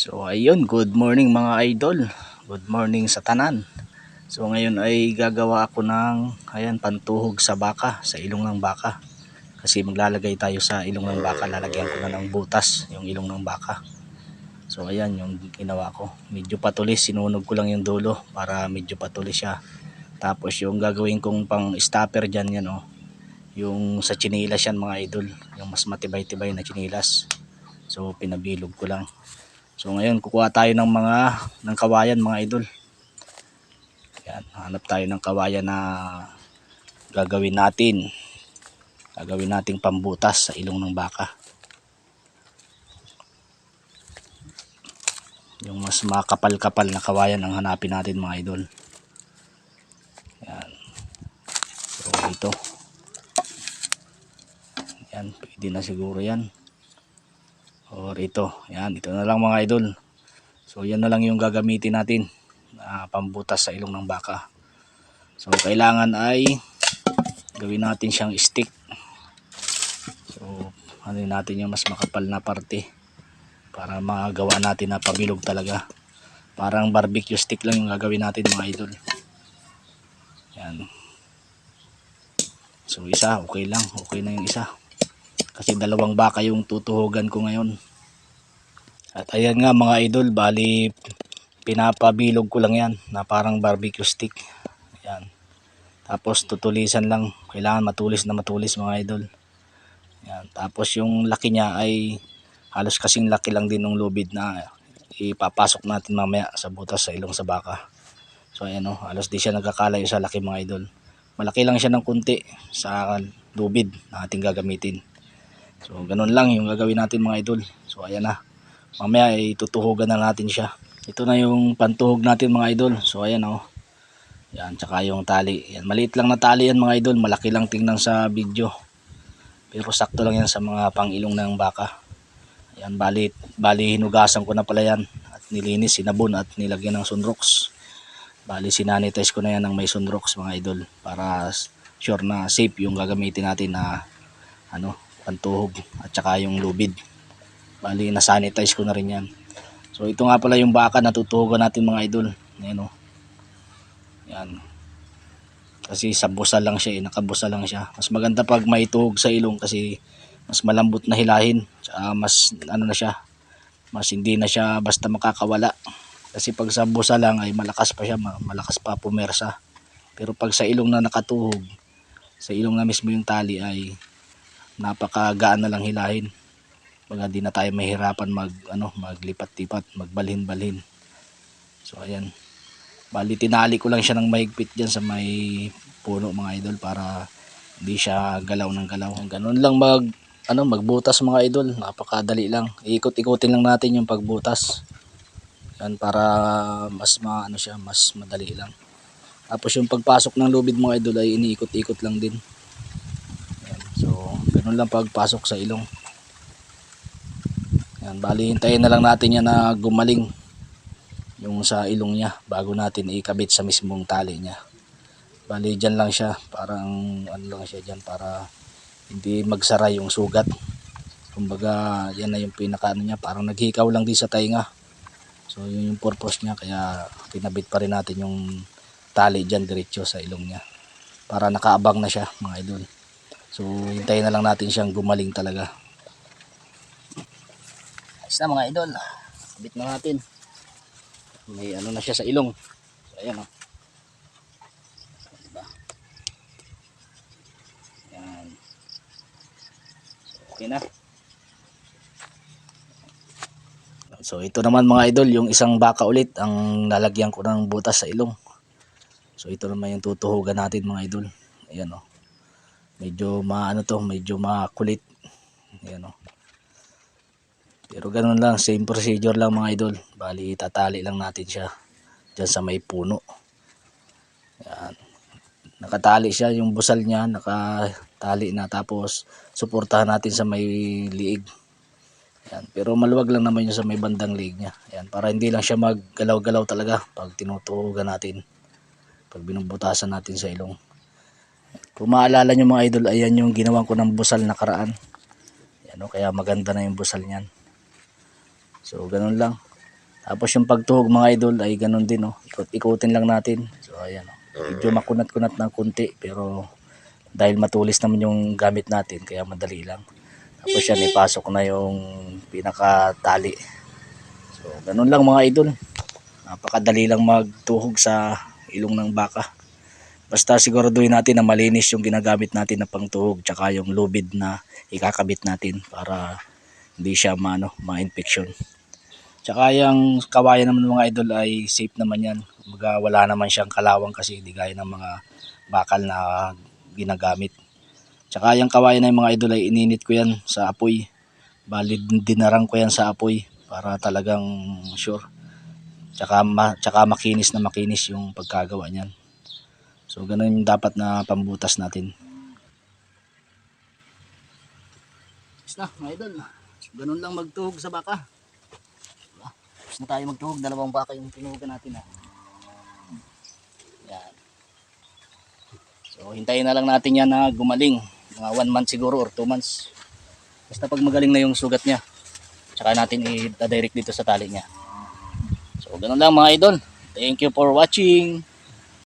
So ayun, good morning mga idol. Good morning sa tanan. So ngayon ay gagawa ako ng ayan pantuhog sa baka, sa ilong ng baka. Kasi maglalagay tayo sa ilong ng baka, lalagyan ko na ng butas yung ilong ng baka. So ayan yung ginawa ko. Medyo patulis, sinunog ko lang yung dulo para medyo patulis siya. Tapos yung gagawin kong pang stopper dyan yan oh. Yung sa chinilas yan mga idol. Yung mas matibay-tibay na chinilas. So pinabilog ko lang. So ngayon kukuha tayo ng mga ng kawayan mga idol. Yan, hanap tayo ng kawayan na gagawin natin. Gagawin nating pambutas sa ilong ng baka. Yung mas makapal-kapal na kawayan ang hanapin natin mga idol. Yan. So ito. Yan, pwede na siguro yan. Or ito. Yan, ito na lang mga idol. So yan na lang yung gagamitin natin na pambutas sa ilong ng baka. So kailangan ay gawin natin siyang stick. So ano natin yung mas makapal na parte para magawa natin na pabilog talaga. Parang barbecue stick lang yung gagawin natin mga idol. Yan. So isa, okay lang. Okay na yung isa. Kasi dalawang baka yung tutuhugan ko ngayon. At ayan nga mga idol, bali pinapabilog ko lang yan na parang barbecue stick. Ayan. Tapos tutulisan lang. Kailangan matulis na matulis mga idol. Ayan. Tapos yung laki niya ay halos kasing laki lang din ng lubid na ipapasok natin mamaya sa butas sa ilong sa baka. So ayan o, halos di siya nagkakalayo sa laki mga idol. Malaki lang siya ng kunti sa lubid na ating gagamitin. So ganun lang yung gagawin natin mga idol. So ayan na. Mamaya ay tutuhugan na natin siya. Ito na yung pantuhog natin mga idol. So ayan o. Yan, tsaka yung tali. Yan, maliit lang na tali yan mga idol. Malaki lang tingnan sa video. Pero sakto lang yan sa mga pangilong ng baka. Yan, bali, bali hinugasan ko na pala yan. At nilinis, sinabon at nilagyan ng sunrox. Bali sinanitize ko na yan ng may sunrox mga idol. Para sure na safe yung gagamitin natin na ano, pantuhog at saka yung lubid. Bali nasanitize ko na rin yan. So ito nga pala yung baka na tutuhugan natin mga idol. Ayan o. Yan. Kasi sa busa lang siya eh, nakabusa lang siya. Mas maganda pag may tuhog sa ilong kasi mas malambot na hilahin. Tsaka mas ano na siya, mas hindi na siya basta makakawala. Kasi pag sa busa lang ay malakas pa siya, ma- malakas pa pumersa. Pero pag sa ilong na nakatuhog, sa ilong na mismo yung tali ay napakagaan na lang hilahin. Baga di na tayo mahirapan mag ano, maglipat-lipat, magbalhin-balhin. So ayan. Bali tinali ko lang siya ng mahigpit diyan sa may puno mga idol para hindi siya galaw ng galaw. Ganun lang mag ano magbutas mga idol, napakadali lang. Ikot-ikotin lang natin yung pagbutas. Yan para mas maano siya, mas madali lang. Tapos yung pagpasok ng lubid mga idol ay iniikot-ikot lang din. Ganun lang pagpasok sa ilong. Yan, bali hintayin na lang natin yan na gumaling yung sa ilong niya bago natin ikabit sa mismong tali niya. Bali dyan lang siya, parang ano lang siya dyan para hindi magsara yung sugat. Kumbaga yan na yung pinaka ano niya, parang naghikaw lang din sa tainga. So yun yung purpose niya kaya pinabit pa rin natin yung tali dyan diretso sa ilong niya. Para nakaabang na siya mga idol. So hintayin na lang natin siyang gumaling talaga. Ayos mga idol. Kabit na natin. May ano na siya sa ilong. So, ayan o diba? yan so, okay na. So ito naman mga idol yung isang baka ulit ang lalagyan ko ng butas sa ilong. So ito naman yung tutuhugan natin mga idol. Ayan o medyo maano to medyo makulit ayan o pero ganun lang, same procedure lang mga idol. Bali, tatali lang natin siya dyan sa may puno. Yan. Nakatali siya, yung busal niya, nakatali na. Tapos, suportahan natin sa may liig. Yan. Pero maluwag lang naman yung sa may bandang liig niya. Yan. Para hindi lang siya maggalaw-galaw talaga pag tinutuhugan natin. Pag binubutasan natin sa ilong. Kung maalala nyo mga idol, ayan yung ginawan ko ng busal na karaan. Yan, o, kaya maganda na yung busal niyan. So, ganun lang. Tapos yung pagtuhog mga idol ay ganun din oh. Ikot ikutin lang natin. So ayan oh. Medyo makunat-kunat ng kunti pero dahil matulis naman yung gamit natin kaya madali lang. Tapos yan ipasok na yung pinakatali. So ganun lang mga idol. Napakadali lang magtuhog sa ilong ng baka. Basta siguraduhin natin na malinis yung ginagamit natin na pangtuhog tsaka yung lubid na ikakabit natin para hindi siya maano, ma-infection. Tsaka yung kawayan naman mga idol ay safe naman yan. Kumbaga wala naman siyang kalawang kasi di gaya ng mga bakal na ginagamit. Tsaka yung kawayan yung mga idol ay ininit ko yan sa apoy. Bali dinarang ko yan sa apoy para talagang sure. Tsaka, ma, tsaka makinis na makinis yung pagkagawa niyan. So ganun yung dapat na pambutas natin. Basta mga idol, ganun lang magtuhog sa baka. Diba? Tapos na tayo magtuhog, dalawang baka yung tinuhogan natin ha. Yan. So hintayin na lang natin yan na gumaling. Mga 1 month siguro or 2 months. Basta pag magaling na yung sugat niya, tsaka natin i-direct dito sa tali niya. So ganun lang mga idol. Thank you for watching.